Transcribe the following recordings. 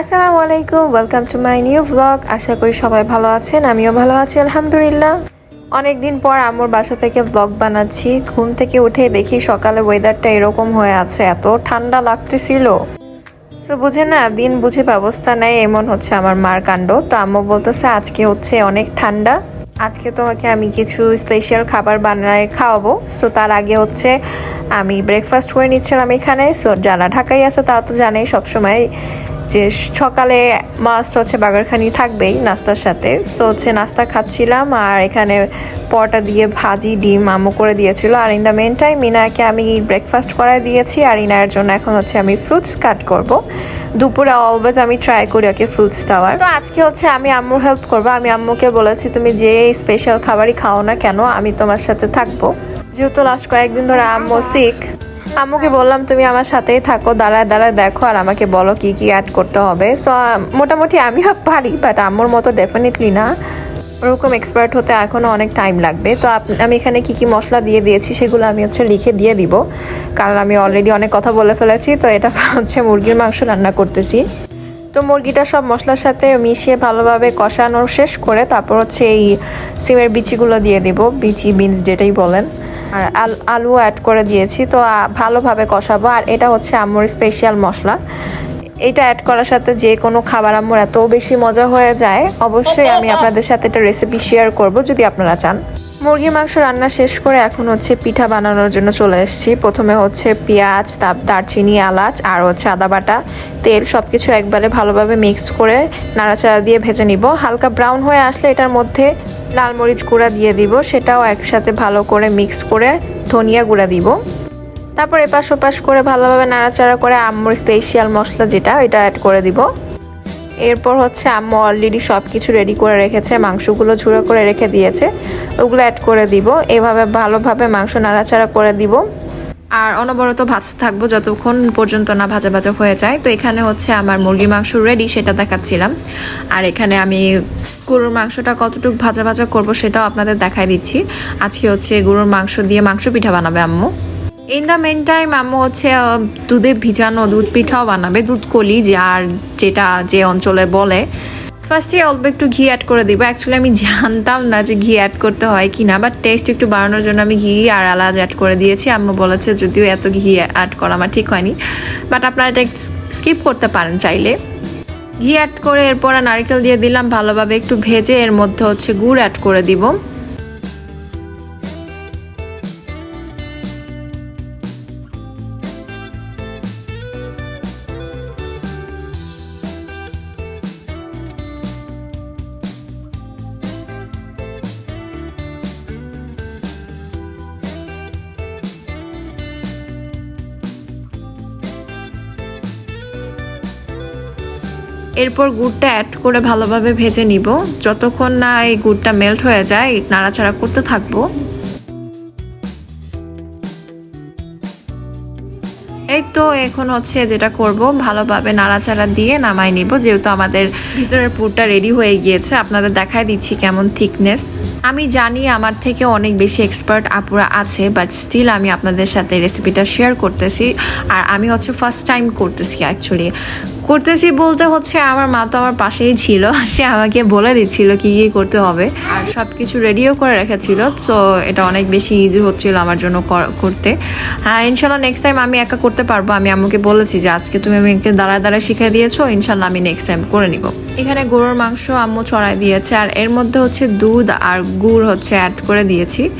আসসালামু আলাইকুম welcome to my new blog আশা করি সবাই ভালো আছেন, আমিও ভালো আছি, আলহামদুলিল্লাহ। অনেকদিন পর আম্মুর বাসা থেকে ব্লগ বানাচ্ছি। ঘুম থেকে উঠে দেখি সকালে ওয়েদারটা এরকম হয়ে আছে, এত ঠান্ডা লাগতেছিল। সো বুঝে না, দিন বুঝে ব্যবস্থা নেয়, এমন হচ্ছে আমার মার কাণ্ড। তো আম্মু বলতেছে, আজকে হচ্ছে অনেক ঠান্ডা। আজকে তোমাকে আমি কিছু স্পেশাল খাবার বানায় খাওয়াবো। সো তার আগে হচ্ছে আমি ব্রেকফাস্ট করে নিচ্ছিলাম এখানে। সো যারা ঢাকায় আছে, তারা তো জানেই, সবসময় যে সকালে মাস্ট হচ্ছে বাগারখানি থাকবেই নাস্তার সাথে। সো হচ্ছে নাস্তা খাচ্ছিলাম আর এখানে পরোটা দিয়ে ভাজি, ডিম আম্মু করে দিয়েছিল। আর ইন দ্য মেন টাইম ইনাকে আমি ব্রেকফাস্ট করাই দিয়েছি আর ইনার জন্য এখন হচ্ছে আমি ফ্রুটস কাট করব। দুপুরে অলওয়েজ আমি ট্রাই করি ওকে ফ্রুটস দেওয়ার। তো আজকে হচ্ছে আমি আম্মুর হেল্প করব। আমি আম্মুকে বলেছি, তুমি যে স্পেশাল খাবারই খাও না কেন, আমি তোমার সাথে থাকব। যেহেতু লাস্ট কয়েকদিন ধরে আম্মু সিক আম্মুকে বললাম, তুমি আমার সাথেই থাকো, দাঁড়ায় দাঁড়ায় দেখো আর আমাকে বলো কি কি অ্যাড করতে হবে। সো মোটামুটি আমিও পারি বাট আম্মুর মতো ডেফিনেটলি না। ওরকম এক্সপার্ট হতে এখনও অনেক টাইম লাগবে। তো আমি এখানে কি কি মশলা দিয়ে দিয়েছি সেগুলো আমি হচ্ছে লিখে দিয়ে দিব। কারণ আমি অলরেডি অনেক কথা বলে ফেলেছি, তো এটা হচ্ছে মুরগির মাংস রান্না করতেছি। তো মুরগিটা সব মশলার সাথে মিশিয়ে ভালোভাবে কষানো শেষ করে তারপর হচ্ছে এই সিমের বিচিগুলো দিয়ে দিব, বিচি, বিনস, যেটাই বলেন। আর আল- অ্যাড করে দিয়েছি, তো ভালোভাবে কষাবো। আর এটা হচ্ছে আম্মুর স্পেশাল মশলা। এটা অ্যাড করার সাথে যে কোনো খাবার আম্মুর এত বেশি মজা হয়ে যায়, অবশ্যই আমি আপনাদের সাথে একটা রেসিপি শেয়ার করব, যদি আপনারা চান। মুরগির মাংস রান্না শেষ করে এখন হচ্ছে পিঠা বানানোর জন্য চলে এসেছি। প্রথমে হচ্ছে পেঁয়াজ তার দারচিনি, এলাচ, আর হচ্ছে আদা বাটা, তেল সব কিছু একবারে ভালোভাবে মিক্স করে নাড়াচাড়া দিয়ে ভেজে নিব। হালকা ব্রাউন হয়ে আসলে এটার মধ্যে লাল মরিচ গুঁড়া দিয়ে দিব, সেটাও একসাথে ভালো করে মিক্স করে ধনিয়া গুঁড়া দিব। তারপর এপাশ ওপাশ করে ভালোভাবে নাড়াচাড়া করে আম্মুর স্পেশিয়াল মশলা যেটা এটা অ্যাড করে দিব। এরপর হচ্ছে আম্মু অলরেডি সব কিছু রেডি করে রেখেছে, মাংসগুলো ঝুড়ো করে রেখে দিয়েছে, ওগুলো অ্যাড করে দিব। এভাবে ভালোভাবে মাংস নাড়াচাড়া করে দিব। আর অনবরত ভাজতে থাকব যতক্ষণ পর্যন্ত না ভাজা ভাজা হয়ে যায়। তো এখানে হচ্ছে আমার মুরগির মাংস রেডি সেটা দেখাচ্ছিলাম। আর এখানে আমি গরুর মাংসটা কতটুকু ভাজা ভাজা করব সেটাও আপনাদের দেখাই দিচ্ছি। আজকে হচ্ছে গরুর মাংস দিয়ে মাংস পিঠা বানাবে আম্মু। ইন দ্য মেন টাইম আম্মু হচ্ছে দুধে ভিজানো দুধ পিঠাও বানাবে, দুধ কলি যে আর যেটা যে অঞ্চলে বলে। ফার্স্টে অল্প একটু ঘি অ্যাড করে দিব। অ্যাকচুয়ালি আমি জানতাম না যে ঘি অ্যাড করতে হয় কি না বাট টেস্ট একটু বাড়ানোর জন্য আমি ঘি আর আলাজ অ্যাড করে দিয়েছি। আম্মু বলেছে যদিও এত ঘি অ্যাড করা আমার ঠিক হয়নি বাট আপনারা এটা স্কিপ করতে পারেন চাইলে। ঘি অ্যাড করে এরপর নারকেল দিয়ে দিলাম, ভালোভাবে একটু ভেজে এর মধ্যে হচ্ছে গুড় অ্যাড করে দিব। এরপর গুড়টা অ্যাড করে ভালোভাবে ভেজে নিব। যতক্ষণ না এই গুড়টা মেল্ট হয়ে যায়, নাড়াচাড়া করতে থাকব। এই তো এখন হচ্ছে যেটা করব, ভালোভাবে নাড়াচাড়া দিয়ে নামাই নিব। যেহেতু আমাদের ভিতরের পুরটা রেডি হয়ে গিয়েছে, আপনাদের দেখাই দিচ্ছি কেমন থিকনেস আমি জানি আমার থেকে অনেক বেশি এক্সপার্ট আপুরা আছে বাট স্টিল আমি আপনাদের সাথে রেসিপিটা শেয়ার করতেছি। আর আমি হচ্ছে ফার্স্ট টাইম করতেছি অ্যাকচুয়ালি করতেছি বলতে হচ্ছে আমার মা তো আমার পাশেই ছিল। সে আমাকে বলে দিচ্ছিল কি কি করতে হবে। আর সব কিছু রেডিও করে রেখেছিল। তো এটা অনেক বেশি ইজি হচ্ছিল আমার জন্য কর- করতে। হ্যাঁ ইনশাল্লাহ নেক্সট টাইম আমি একা করতে পারব। আমি আম্মুকে বলেছি যে, আজকে তুমি আমাকে দাঁড়ায় দাঁড়ায় শিখিয়ে দিয়েছ। ইনশাল্লাহ আমি নেক্সট টাইম করে নিব। এখানে গরুর মাংস আম্মু চড়াই দিয়েছে। আর এর মধ্যে হচ্ছে দুধ আর গুড় হচ্ছে অ্যাড করে দিয়েছি।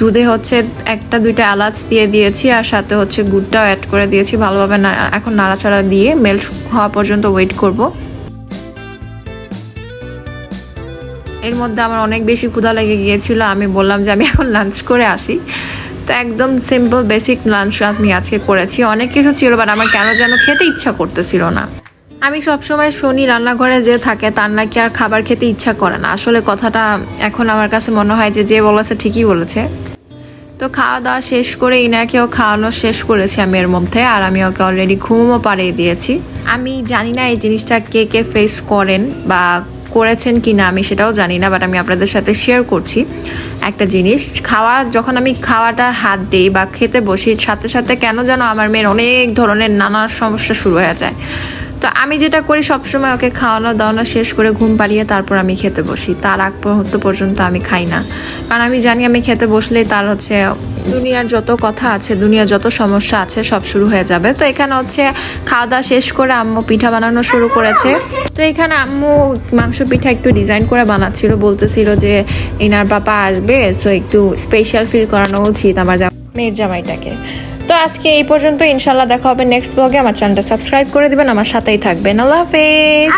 দুধে হচ্ছে একটা, দুইটা এলাচ দিয়ে দিয়েছি আর সাথে হচ্ছে গুড়টাও অ্যাড করে দিয়েছি ভালোভাবে এখন নাড়াচাড়া দিয়ে মেল্ট হওয়া পর্যন্ত ওয়েট করব। এর মধ্যে আমার অনেক বেশি ক্ষুধা লেগে গিয়েছিল, আমি বললাম যে আমি এখন লাঞ্চ করে আসি। তো একদম সিম্পল বেসিক লাঞ্চ আমি আজকে করেছি। অনেক কিছু ছিল বাট আমার কেন যেন খেতে ইচ্ছা করতেছিল না। আমি সবসময় শুনি রান্নাঘরে যে থাকে, তার নাকি আর খাবার খেতে ইচ্ছা করে না। আসলে কথাটা এখন আমার কাছে মনে হয় যে যে বলেছে ঠিকই বলেছে। তো খাওয়া দাওয়া শেষ করে ইনাকেও খাওয়ানো শেষ করেছি আমি এর মধ্যে, আর আমি ওকে অলরেডি ঘুমও পাড়িয়ে দিয়েছি। আমি জানি না এই জিনিসটা কে কে ফেস করেন বা করেছেন কি না আমি সেটাও জানি না বাট আমি আপনাদের সাথে শেয়ার করছি একটা জিনিস। খাওয়া, যখন আমি খাওয়াটা হাত দিই বা খেতে বসি, সাথে সাথে কেন যেন আমার মেয়ের অনেক ধরনের নানা সমস্যা শুরু হয়ে যায়। তো আমি যেটা করি সবসময় ওকে খাওয়ানো, দাওয়ানো, শেষ করে ঘুম পাড়িয়ে তারপর আমি খেতে বসি। তার আগ মুহূর্ত পর্যন্ত আমি খাই না। কারণ আমি জানি আমি খেতে বসলেই তার হচ্ছে দুনিয়ার যত কথা আছে, দুনিয়ার যত সমস্যা আছে সব শুরু হয়ে যাবে। তো এখানে হচ্ছে খাওয়া দাওয়া শেষ করে আম্মু পিঠা বানানো শুরু করেছে। তো এখানে আম্মু মাংস পিঠা একটু ডিজাইন করে বানাচ্ছিল। বলতেছিল যে এনার বাবা আসবে তো একটু স্পেশাল ফিল করানো উচিত আমার মেয়ের জামাইটাকে। তো আজকে এই পর্যন্ত, ইনশাল্লাহ দেখা হবে নেক্সট ব্লগে আমার চ্যানেলটা সাবস্ক্রাইব করে দিবেন, আমার সাথেই থাকবেন। আল্লাহ হাফেজ।